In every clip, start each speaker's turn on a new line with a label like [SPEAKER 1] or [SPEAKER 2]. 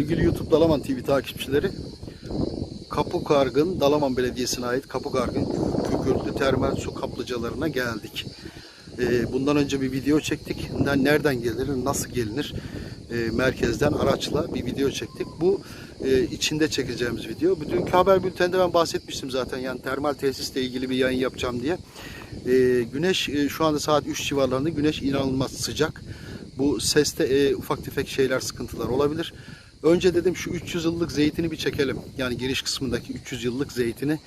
[SPEAKER 1] Sevgili YouTube Dalaman TV takipçileri, Kapukargın, Dalaman Belediyesi'ne ait Kapukargın kükürtlü termal su kaplıcalarına geldik. Ee, bundan önce bir video çektik. Ne- Nereden gelir, nasıl gelinir? Ee, merkezden araçla bir video çektik. Bu e, içinde çekeceğimiz video. Dünkü haber bülteninde ben bahsetmiştim zaten. Yani termal tesisle ilgili bir yayın yapacağım diye. Ee, güneş e, şu anda saat 3 civarlarında güneş inanılmaz sıcak. Bu seste e, ufak tefek şeyler sıkıntılar olabilir. Önce dedim şu 300 yıllık zeytini bir çekelim. Yani giriş kısmındaki 300 yıllık zeytini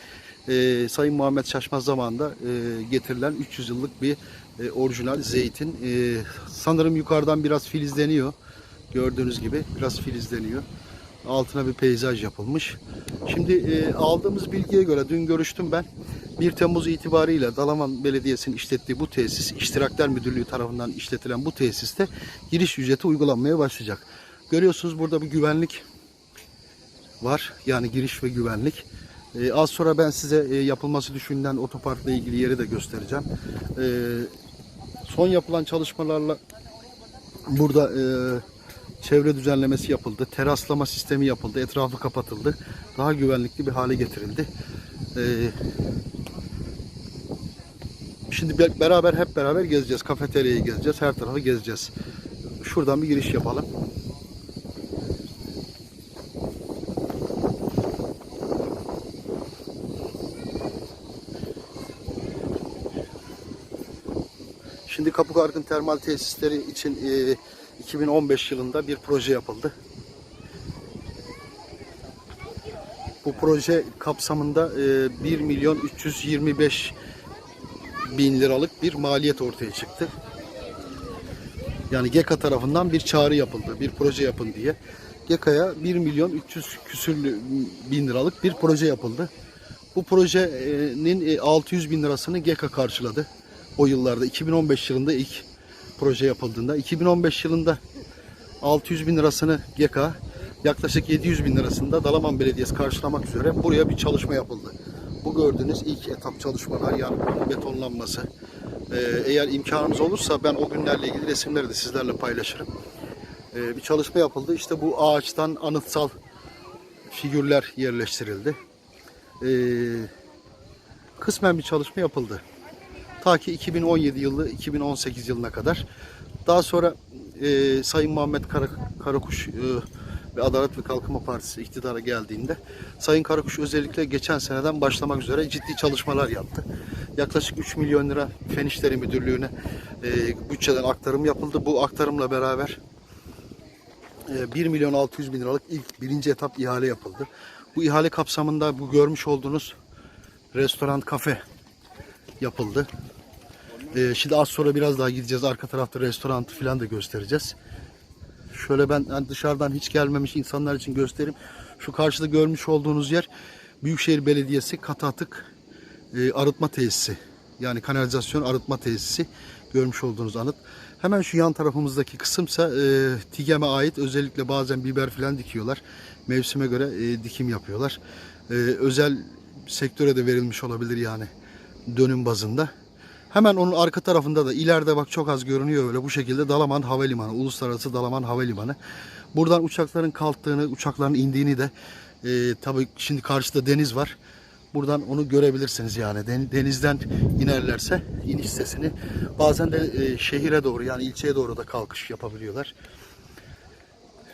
[SPEAKER 1] e, Sayın Muhammed Şaşmaz zamanında e, getirilen 300 yıllık bir e, orijinal zeytin. E, sanırım yukarıdan biraz filizleniyor. Gördüğünüz gibi biraz filizleniyor. Altına bir peyzaj yapılmış. Şimdi e, aldığımız bilgiye göre dün görüştüm ben. 1 Temmuz itibariyle Dalaman Belediyesi'nin işlettiği bu tesis, İştirakler Müdürlüğü tarafından işletilen bu tesiste giriş ücreti uygulanmaya başlayacak. Görüyorsunuz burada bir güvenlik var. Yani giriş ve güvenlik. Ee, az sonra ben size e, yapılması düşünülen otoparkla ilgili yeri de göstereceğim. Ee, son yapılan çalışmalarla burada e, çevre düzenlemesi yapıldı. Teraslama sistemi yapıldı. Etrafı kapatıldı. Daha güvenlikli bir hale getirildi. Ee, şimdi be- beraber hep beraber gezeceğiz. Kafeteryayı gezeceğiz. Her tarafı gezeceğiz. Şuradan bir giriş yapalım. Şimdi Kapıkargın termal tesisleri için e, 2015 yılında bir proje yapıldı. Bu proje kapsamında e, 1 milyon 325 bin liralık bir maliyet ortaya çıktı. Yani GEKA tarafından bir çağrı yapıldı, bir proje yapın diye. GEKA'ya 1 milyon 300 küsürlü bin liralık bir proje yapıldı. Bu projenin e, 600 bin lirasını GEKA karşıladı. O yıllarda 2015 yılında ilk proje yapıldığında 2015 yılında 600 bin lirasını GEKA yaklaşık 700 bin lirasında Dalaman Belediyesi karşılamak üzere buraya bir çalışma yapıldı. Bu gördüğünüz ilk etap çalışmalar yani betonlanması. Ee, eğer imkanımız olursa ben o günlerle ilgili resimleri de sizlerle paylaşırım. Ee, bir çalışma yapıldı. İşte bu ağaçtan anıtsal figürler yerleştirildi. Ee, kısmen bir çalışma yapıldı. Ta ki 2017 yılı 2018 yılına kadar. Daha sonra e, Sayın Muhammed Kara, Karakuş e, ve Adalet ve Kalkınma Partisi iktidara geldiğinde Sayın Karakuş özellikle geçen seneden başlamak üzere ciddi çalışmalar yaptı. Yaklaşık 3 milyon lira Fen İşleri Müdürlüğü'ne e, bütçeden aktarım yapıldı. Bu aktarımla beraber e, 1 milyon 600 bin liralık ilk birinci etap ihale yapıldı. Bu ihale kapsamında bu görmüş olduğunuz restoran, kafe yapıldı. Ee, şimdi az sonra biraz daha gideceğiz. Arka tarafta restoran falan da göstereceğiz. Şöyle ben hani dışarıdan hiç gelmemiş insanlar için göstereyim. Şu karşıda görmüş olduğunuz yer Büyükşehir Belediyesi katı atık e, arıtma tesisi. Yani kanalizasyon arıtma tesisi görmüş olduğunuz anıt. Hemen şu yan tarafımızdaki kısımsa e, TİGEM'e ait özellikle bazen biber falan dikiyorlar. Mevsime göre e, dikim yapıyorlar. E, özel sektöre de verilmiş olabilir yani dönüm bazında. Hemen onun arka tarafında da ileride bak çok az görünüyor öyle bu şekilde Dalaman Havalimanı, Uluslararası Dalaman Havalimanı. Buradan uçakların kalktığını, uçakların indiğini de e, tabii şimdi karşıda deniz var. Buradan onu görebilirsiniz yani Den- denizden inerlerse iniş sesini bazen de e, şehire doğru yani ilçeye doğru da kalkış yapabiliyorlar.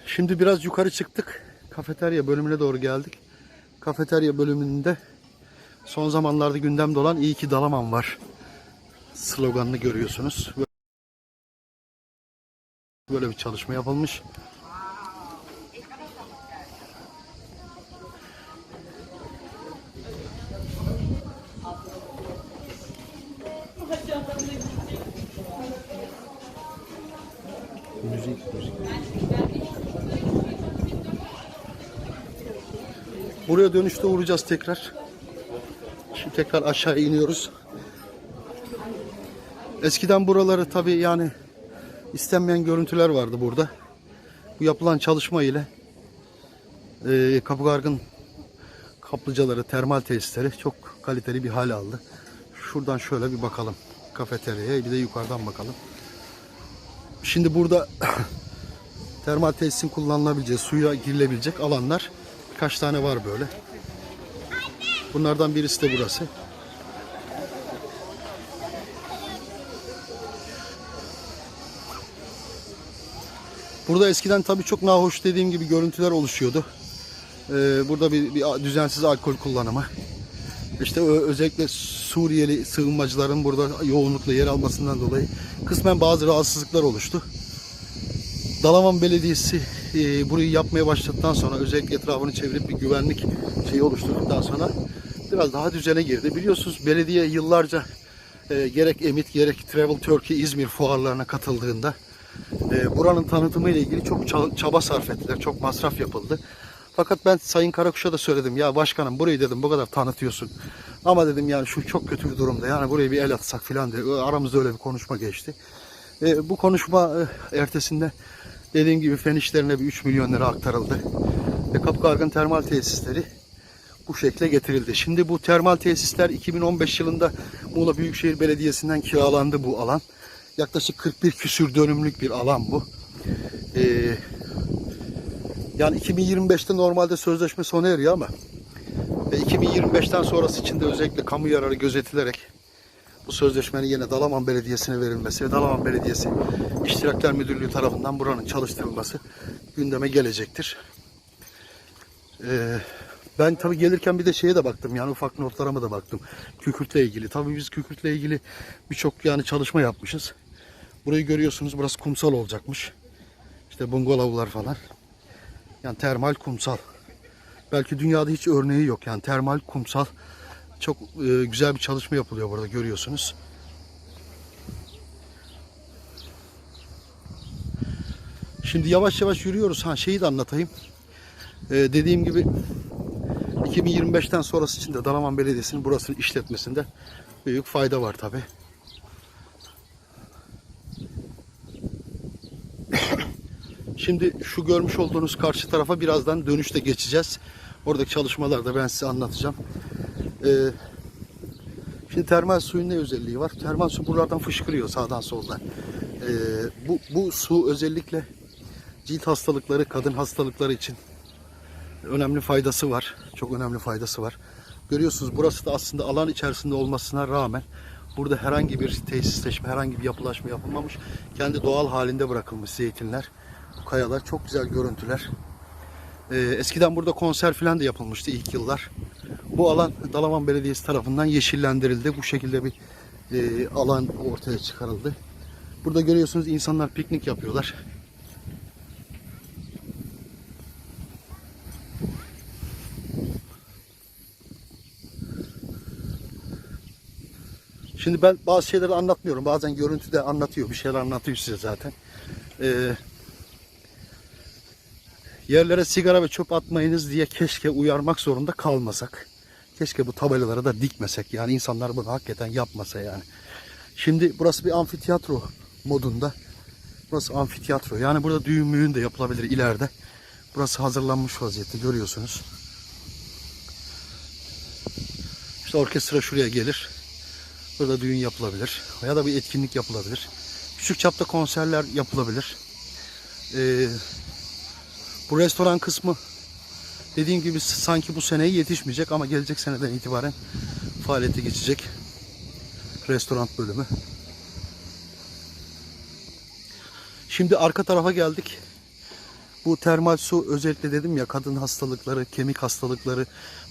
[SPEAKER 1] Şimdi biraz yukarı çıktık. Kafeterya bölümüne doğru geldik. Kafeterya bölümünde son zamanlarda gündemde olan iyi ki Dalaman var sloganını görüyorsunuz. Böyle bir çalışma yapılmış. Buraya dönüşte uğrayacağız tekrar. Şimdi tekrar aşağı iniyoruz. Eskiden buraları tabi yani istenmeyen görüntüler vardı burada. Bu yapılan çalışma ile e, Kapıgargın kaplıcaları, termal tesisleri çok kaliteli bir hale aldı. Şuradan şöyle bir bakalım kafeteryaya bir de yukarıdan bakalım. Şimdi burada termal tesisin kullanılabileceği, suya girilebilecek alanlar birkaç tane var böyle. Bunlardan birisi de burası. Burada eskiden tabii çok nahoş dediğim gibi görüntüler oluşuyordu. Ee, burada bir, bir düzensiz alkol kullanımı. İşte özellikle Suriyeli sığınmacıların burada yoğunlukla yer almasından dolayı kısmen bazı rahatsızlıklar oluştu. Dalaman Belediyesi e, burayı yapmaya başladıktan sonra özellikle etrafını çevirip bir güvenlik şeyi oluşturduktan sonra biraz daha düzene girdi. Biliyorsunuz belediye yıllarca e, gerek Emit gerek Travel Turkey İzmir fuarlarına katıldığında e, buranın tanıtımı ile ilgili çok ça- çaba sarf ettiler. Çok masraf yapıldı. Fakat ben Sayın Karakuş'a da söyledim. Ya başkanım burayı dedim bu kadar tanıtıyorsun. Ama dedim yani şu çok kötü bir durumda. Yani buraya bir el atsak filan diye. Aramızda öyle bir konuşma geçti. E, bu konuşma e, ertesinde dediğim gibi fen işlerine bir 3 milyon lira aktarıldı. Ve Kapıkargın termal tesisleri bu şekle getirildi. Şimdi bu termal tesisler 2015 yılında Muğla Büyükşehir Belediyesi'nden kiralandı bu alan. Yaklaşık 41 küsür dönümlük bir alan bu. Ee, yani 2025'te normalde sözleşme sona eriyor ama ve 2025'ten sonrası için de özellikle kamu yararı gözetilerek bu sözleşmenin yine Dalaman Belediyesi'ne verilmesi ve Dalaman Belediyesi İştirakler Müdürlüğü tarafından buranın çalıştırılması gündeme gelecektir. Ee, ben tabii gelirken bir de şeye de baktım yani ufak notlarıma da baktım. Kükürtle ilgili. Tabii biz kükürtle ilgili birçok yani çalışma yapmışız. Burayı görüyorsunuz burası kumsal olacakmış. İşte bungalovlar falan. Yani termal kumsal. Belki dünyada hiç örneği yok yani termal kumsal. Çok e, güzel bir çalışma yapılıyor burada görüyorsunuz. Şimdi yavaş yavaş yürüyoruz. Ha şeyi de anlatayım. Ee, dediğim gibi 2025'ten sonrası için de Dalaman Belediyesi'nin burasını işletmesinde büyük fayda var tabi. Şimdi şu görmüş olduğunuz karşı tarafa birazdan dönüşte geçeceğiz. Oradaki çalışmalarda ben size anlatacağım. Ee, şimdi termal suyun ne özelliği var? Termal su buralardan fışkırıyor sağdan soldan. Ee, bu, bu su özellikle cilt hastalıkları, kadın hastalıkları için önemli faydası var. Çok önemli faydası var. Görüyorsunuz burası da aslında alan içerisinde olmasına rağmen burada herhangi bir tesisleşme, herhangi bir yapılaşma yapılmamış. Kendi doğal halinde bırakılmış zeytinler. Bu kayalar çok güzel görüntüler. Ee, eskiden burada konser falan da yapılmıştı ilk yıllar. Bu alan Dalaman Belediyesi tarafından yeşillendirildi. Bu şekilde bir e, alan ortaya çıkarıldı. Burada görüyorsunuz insanlar piknik yapıyorlar. Şimdi ben bazı şeyleri anlatmıyorum. Bazen görüntüde anlatıyor. Bir şeyler anlatıyor size zaten. Ee, yerlere sigara ve çöp atmayınız diye keşke uyarmak zorunda kalmasak. Keşke bu tabelaları da dikmesek. Yani insanlar bunu hakikaten yapmasa yani. Şimdi burası bir amfiteyatro modunda. Burası amfiteyatro. Yani burada düğün müğün de yapılabilir ileride. Burası hazırlanmış vaziyette görüyorsunuz. İşte orkestra şuraya gelir. Burada düğün yapılabilir. Ya da bir etkinlik yapılabilir. Küçük çapta konserler yapılabilir. Ee, bu restoran kısmı dediğim gibi sanki bu seneye yetişmeyecek ama gelecek seneden itibaren faaliyete geçecek. Restoran bölümü. Şimdi arka tarafa geldik. Bu termal su özellikle dedim ya kadın hastalıkları, kemik hastalıkları,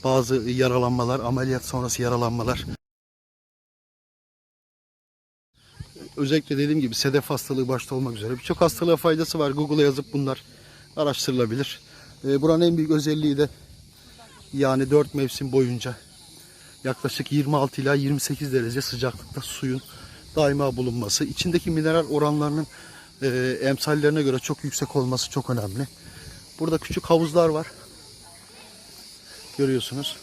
[SPEAKER 1] bazı yaralanmalar, ameliyat sonrası yaralanmalar. Özellikle dediğim gibi sedef hastalığı başta olmak üzere birçok hastalığa faydası var. Google'a yazıp bunlar araştırılabilir. Ee, buranın en büyük özelliği de yani 4 mevsim boyunca yaklaşık 26 ila 28 derece sıcaklıkta suyun daima bulunması. İçindeki mineral oranlarının e, emsallerine göre çok yüksek olması çok önemli. Burada küçük havuzlar var. Görüyorsunuz.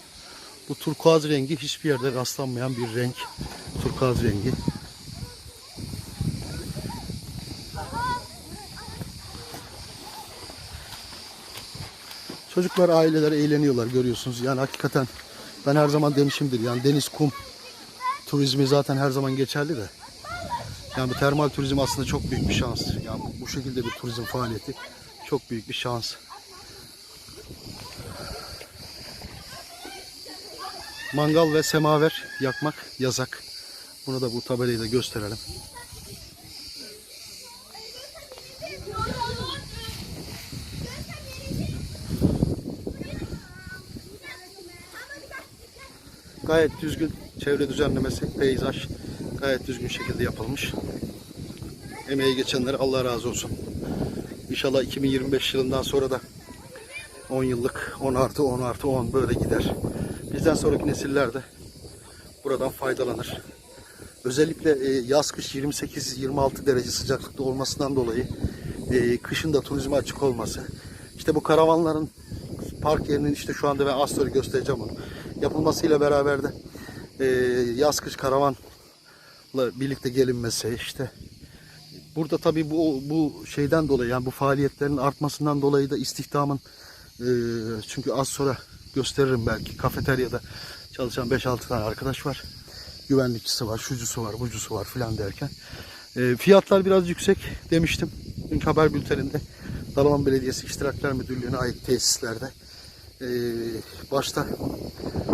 [SPEAKER 1] Bu turkuaz rengi hiçbir yerde rastlanmayan bir renk. Turkuaz rengi. Çocuklar, aileler eğleniyorlar görüyorsunuz. Yani hakikaten ben her zaman demişimdir. Yani deniz, kum turizmi zaten her zaman geçerli de. Yani bu termal turizm aslında çok büyük bir şans. Yani bu şekilde bir turizm faaliyeti Çok büyük bir şans. Mangal ve semaver yakmak yasak. Bunu da bu tabelayı da gösterelim. Gayet düzgün çevre düzenlemesi, peyzaj gayet düzgün şekilde yapılmış. Emeği geçenlere Allah razı olsun. İnşallah 2025 yılından sonra da 10 yıllık 10 artı 10 artı 10 böyle gider. Bizden sonraki nesiller de buradan faydalanır. Özellikle e, yaz kış 28-26 derece sıcaklıkta olmasından dolayı e, kışın da turizme açık olması. İşte bu karavanların park yerinin işte şu anda ben sonra göstereceğim onu. Yapılmasıyla beraber de e, yaz kış karavanla birlikte gelinmesi işte Burada tabii bu bu şeyden dolayı yani bu faaliyetlerin artmasından dolayı da istihdamın e, çünkü az sonra gösteririm belki kafeteryada çalışan 5-6 tane arkadaş var. Güvenlikçisi var, şucusu var, bucusu var filan derken. E, fiyatlar biraz yüksek demiştim. Dün haber bülteninde Dalaman Belediyesi İştirakler Müdürlüğü'ne ait tesislerde e, başta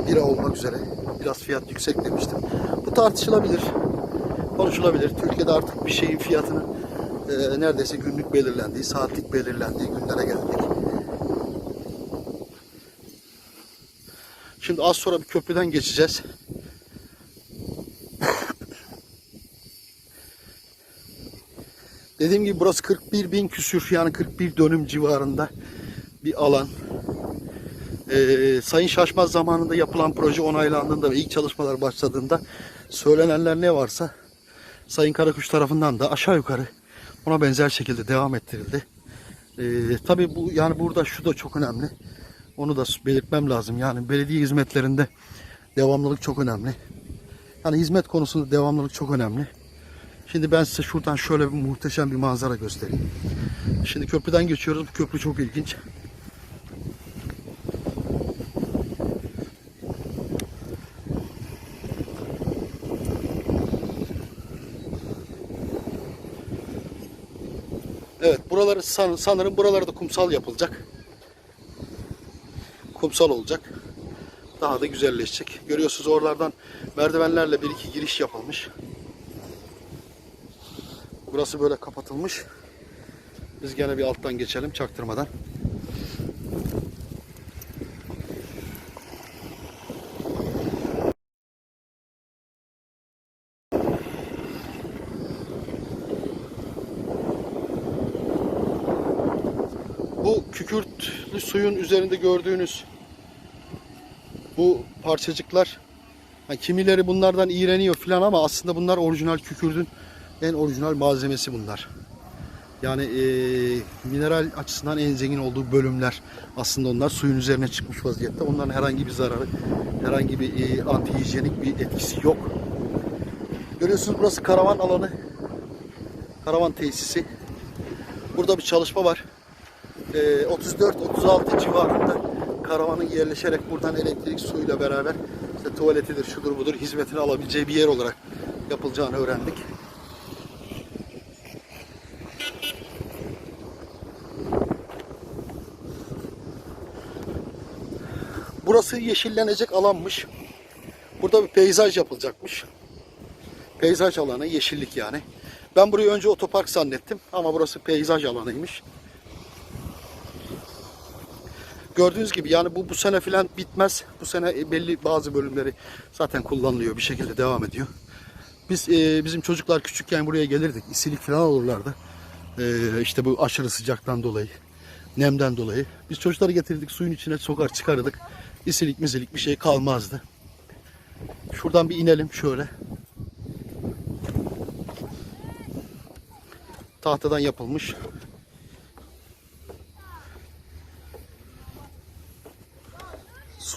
[SPEAKER 1] bira olmak üzere biraz fiyat yüksek demiştim. Bu tartışılabilir konuşulabilir. Türkiye'de artık bir şeyin fiyatının e, neredeyse günlük belirlendiği, saatlik belirlendiği günlere geldik. Şimdi az sonra bir köprüden geçeceğiz. Dediğim gibi burası 41 bin küsür yani 41 dönüm civarında bir alan. Ee, Sayın Şaşmaz zamanında yapılan proje onaylandığında ve ilk çalışmalar başladığında söylenenler ne varsa Sayın Karakuş tarafından da aşağı yukarı ona benzer şekilde devam ettirildi. Ee, tabii bu yani burada şu da çok önemli. Onu da belirtmem lazım. Yani belediye hizmetlerinde devamlılık çok önemli. Yani hizmet konusunda devamlılık çok önemli. Şimdi ben size şuradan şöyle bir muhteşem bir manzara göstereyim. Şimdi köprüden geçiyoruz. Bu köprü çok ilginç. San- sanırım buraları da kumsal yapılacak. Kumsal olacak. Daha da güzelleşecek. Görüyorsunuz oralardan merdivenlerle bir iki giriş yapılmış. Burası böyle kapatılmış. Biz gene bir alttan geçelim çaktırmadan. Bu kükürtlü suyun üzerinde gördüğünüz bu parçacıklar yani kimileri bunlardan iğreniyor falan ama aslında bunlar orijinal kükürdün en orijinal malzemesi bunlar. Yani eee, mineral açısından en zengin olduğu bölümler aslında onlar suyun üzerine çıkmış vaziyette. Onların herhangi bir zararı, herhangi bir eee, anti hijyenik bir etkisi yok. Görüyorsunuz burası karavan alanı. Karavan tesisi. Burada bir çalışma var. Ee, 34-36 civarında karavanın yerleşerek buradan elektrik suyuyla beraber işte tuvaletidir, şudur budur hizmetini alabileceği bir yer olarak yapılacağını öğrendik. Burası yeşillenecek alanmış. Burada bir peyzaj yapılacakmış. Peyzaj alanı, yeşillik yani. Ben burayı önce otopark zannettim ama burası peyzaj alanıymış. Gördüğünüz gibi yani bu bu sene filan bitmez. Bu sene belli bazı bölümleri zaten kullanılıyor bir şekilde devam ediyor. Biz e, bizim çocuklar küçükken buraya gelirdik. İsilik falan olurlardı. E, işte bu aşırı sıcaktan dolayı, nemden dolayı. Biz çocukları getirdik suyun içine sokar çıkarırdık. İsilik mizilik bir şey kalmazdı. Şuradan bir inelim şöyle. Tahtadan yapılmış.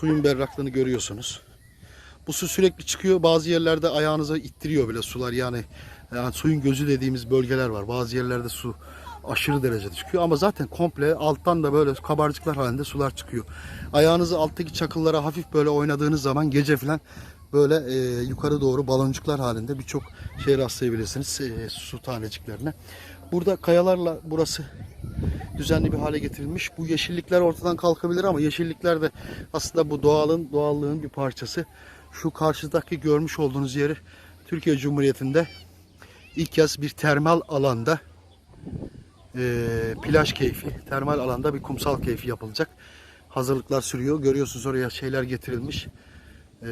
[SPEAKER 1] Suyun berraklığını görüyorsunuz. Bu su sürekli çıkıyor. Bazı yerlerde ayağınıza ittiriyor bile sular. Yani, yani suyun gözü dediğimiz bölgeler var. Bazı yerlerde su aşırı derecede çıkıyor. Ama zaten komple alttan da böyle kabarcıklar halinde sular çıkıyor. Ayağınızı alttaki çakıllara hafif böyle oynadığınız zaman gece falan böyle e, yukarı doğru baloncuklar halinde birçok şey rastlayabilirsiniz e, su taneciklerine. Burada kayalarla burası düzenli bir hale getirilmiş. Bu yeşillikler ortadan kalkabilir ama yeşillikler de aslında bu doğalın doğallığın bir parçası. Şu karşıdaki görmüş olduğunuz yeri Türkiye Cumhuriyeti'nde ilk kez bir termal alanda eee, plaj keyfi, termal alanda bir kumsal keyfi yapılacak. Hazırlıklar sürüyor. Görüyorsunuz oraya şeyler getirilmiş. Eee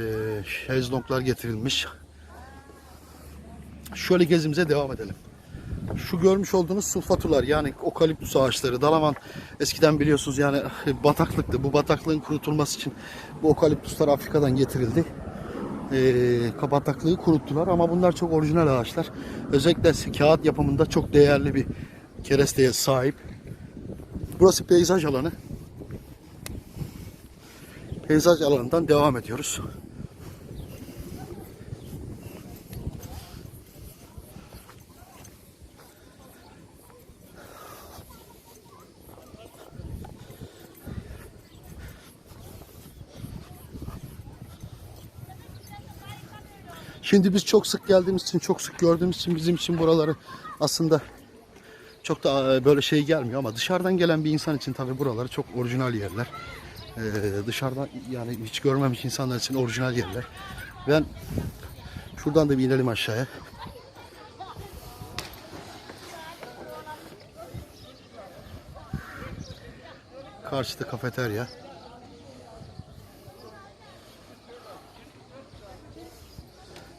[SPEAKER 1] şezlonglar getirilmiş. Şöyle gezimize devam edelim. Şu görmüş olduğunuz sulfatular yani okaliptüs ağaçları. Dalaman eskiden biliyorsunuz yani bataklıktı. Bu bataklığın kurutulması için bu okaliptüsler Afrika'dan getirildi. Ee, bataklığı kuruttular ama bunlar çok orijinal ağaçlar. Özellikle kağıt yapımında çok değerli bir keresteye sahip. Burası peyzaj alanı. Peyzaj alanından devam ediyoruz. Şimdi biz çok sık geldiğimiz için, çok sık gördüğümüz için bizim için buraları aslında çok da e, böyle şey gelmiyor ama dışarıdan gelen bir insan için tabii buraları çok orijinal yerler. Ee, dışarıdan yani hiç görmemiş insanlar için orijinal yerler. Ben şuradan da bir inelim aşağıya. Karşıda kafeterya.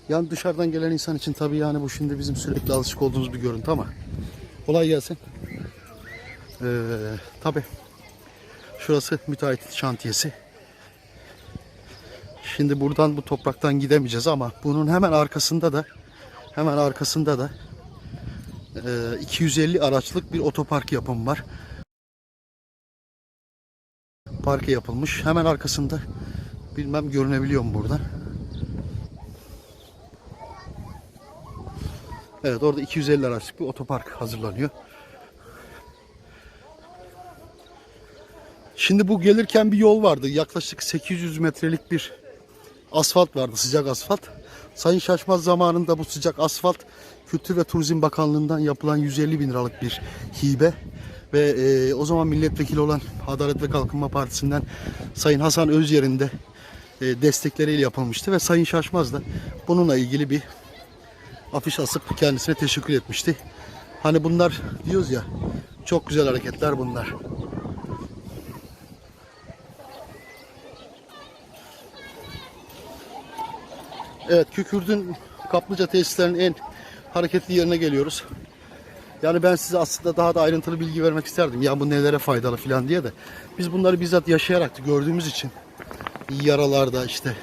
[SPEAKER 1] Yani dışarıdan gelen insan için tabii yani bu şimdi bizim sürekli alışık olduğumuz bir görüntü ama kolay gelsin. Ee, tabii şurası müteahhit şantiyesi. Şimdi buradan bu topraktan gidemeyeceğiz ama bunun hemen arkasında da hemen arkasında da e, 250 araçlık bir otopark yapımı var. Parke yapılmış. Hemen arkasında bilmem görünebiliyor mu buradan. Evet orada 250 araçlık bir otopark hazırlanıyor. Şimdi bu gelirken bir yol vardı. Yaklaşık 800 metrelik bir asfalt vardı. Sıcak asfalt. Sayın Şaşmaz zamanında bu sıcak asfalt Kültür ve Turizm Bakanlığı'ndan yapılan 150 bin liralık bir hibe. Ve e, o zaman milletvekili olan Adalet ve Kalkınma Partisi'nden Sayın Hasan Özyer'in de e, destekleriyle yapılmıştı. Ve Sayın Şaşmaz da bununla ilgili bir afiş asıp kendisine teşekkür etmişti. Hani bunlar diyoruz ya çok güzel hareketler bunlar. Evet Kükürdün kaplıca tesislerinin en hareketli yerine geliyoruz. Yani ben size aslında daha da ayrıntılı bilgi vermek isterdim. Ya bu nelere faydalı falan diye de. Biz bunları bizzat yaşayarak gördüğümüz için yaralarda işte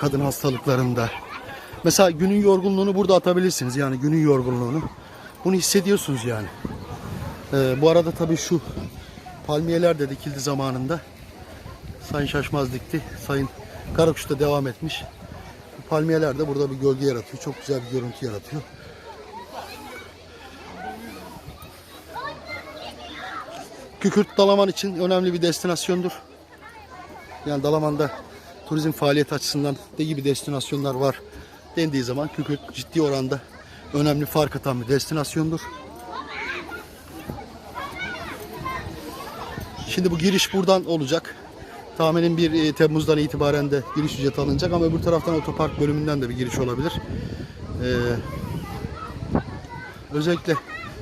[SPEAKER 1] kadın hastalıklarında Mesela günün yorgunluğunu burada atabilirsiniz. Yani günün yorgunluğunu. Bunu hissediyorsunuz yani. Ee, bu arada tabii şu palmiyeler de dikildi zamanında. Sayın Şaşmaz dikti. Sayın Karakuş da devam etmiş. Bu palmiyeler de burada bir gölge yaratıyor. Çok güzel bir görüntü yaratıyor. Kükürt Dalaman için önemli bir destinasyondur. Yani Dalaman'da turizm faaliyet açısından ne gibi destinasyonlar var dendiği zaman Kükürt ciddi oranda önemli fark atan bir destinasyondur. Şimdi bu giriş buradan olacak. Tahminim 1 Temmuz'dan itibaren de giriş ücreti alınacak ama öbür taraftan otopark bölümünden de bir giriş olabilir. Ee, özellikle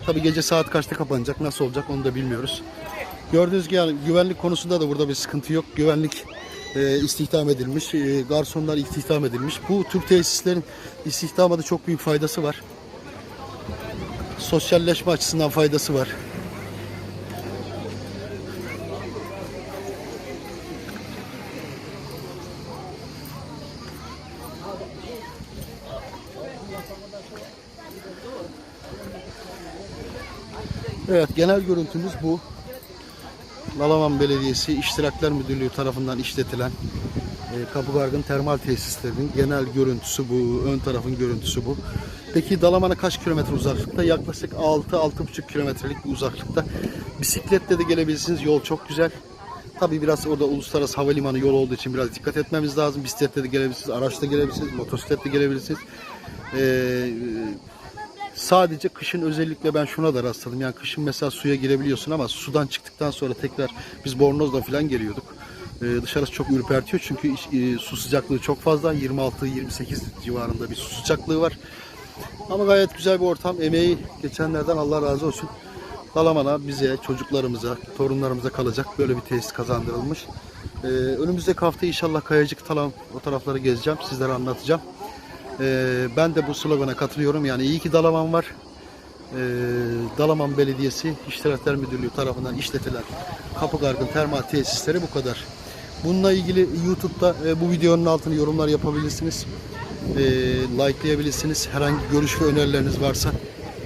[SPEAKER 1] tabi gece saat kaçta kapanacak, nasıl olacak onu da bilmiyoruz. Gördüğünüz gibi yani güvenlik konusunda da burada bir sıkıntı yok. Güvenlik e, istihdam edilmiş, e, garsonlar istihdam edilmiş. Bu tür tesislerin istihdama da çok büyük faydası var. Sosyalleşme açısından faydası var. Evet genel görüntümüz bu. Lalaman Belediyesi İştirakler Müdürlüğü tarafından işletilen e, Kapıgargın termal tesislerinin genel görüntüsü bu. Ön tarafın görüntüsü bu. Peki Dalaman'a kaç kilometre uzaklıkta? Yaklaşık 6-6,5 kilometrelik bir uzaklıkta. Bisikletle de gelebilirsiniz. Yol çok güzel. Tabi biraz orada uluslararası havalimanı yol olduğu için biraz dikkat etmemiz lazım. Bisikletle de gelebilirsiniz, araçla gelebilirsiniz, motosikletle gelebilirsiniz. Ee, Sadece kışın özellikle ben şuna da rastladım. Yani kışın mesela suya girebiliyorsun ama sudan çıktıktan sonra tekrar biz bornozla falan geliyorduk. Ee, dışarısı çok ürpertiyor çünkü e, su sıcaklığı çok fazla. 26-28 civarında bir su sıcaklığı var. Ama gayet güzel bir ortam. Emeği geçenlerden Allah razı olsun. Dalaman'a bize, çocuklarımıza, torunlarımıza kalacak böyle bir tesis kazandırılmış. Ee, önümüzdeki hafta inşallah Kayacık Talam o tarafları gezeceğim. Sizlere anlatacağım. Ee, ben de bu slogana katılıyorum. Yani iyi ki Dalaman var. Ee, Dalaman Belediyesi İştirakler Müdürlüğü tarafından işletilen Kapıgargın Termal Tesisleri bu kadar. Bununla ilgili YouTube'da e, bu videonun altına yorumlar yapabilirsiniz. E, likelayabilirsiniz. Herhangi görüş ve önerileriniz varsa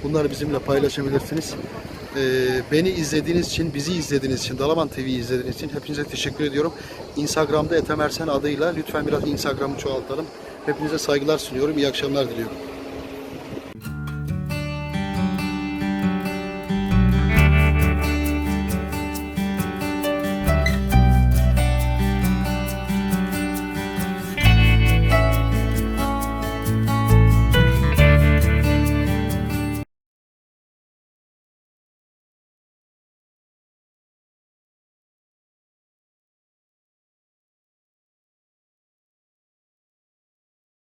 [SPEAKER 1] bunları bizimle paylaşabilirsiniz. E, beni izlediğiniz için, bizi izlediğiniz için, Dalaman TV'yi izlediğiniz için hepinize teşekkür ediyorum. Instagram'da Ethem Ersen adıyla lütfen biraz Instagram'ı çoğaltalım. Hepinize saygılar sunuyorum. İyi akşamlar diliyorum.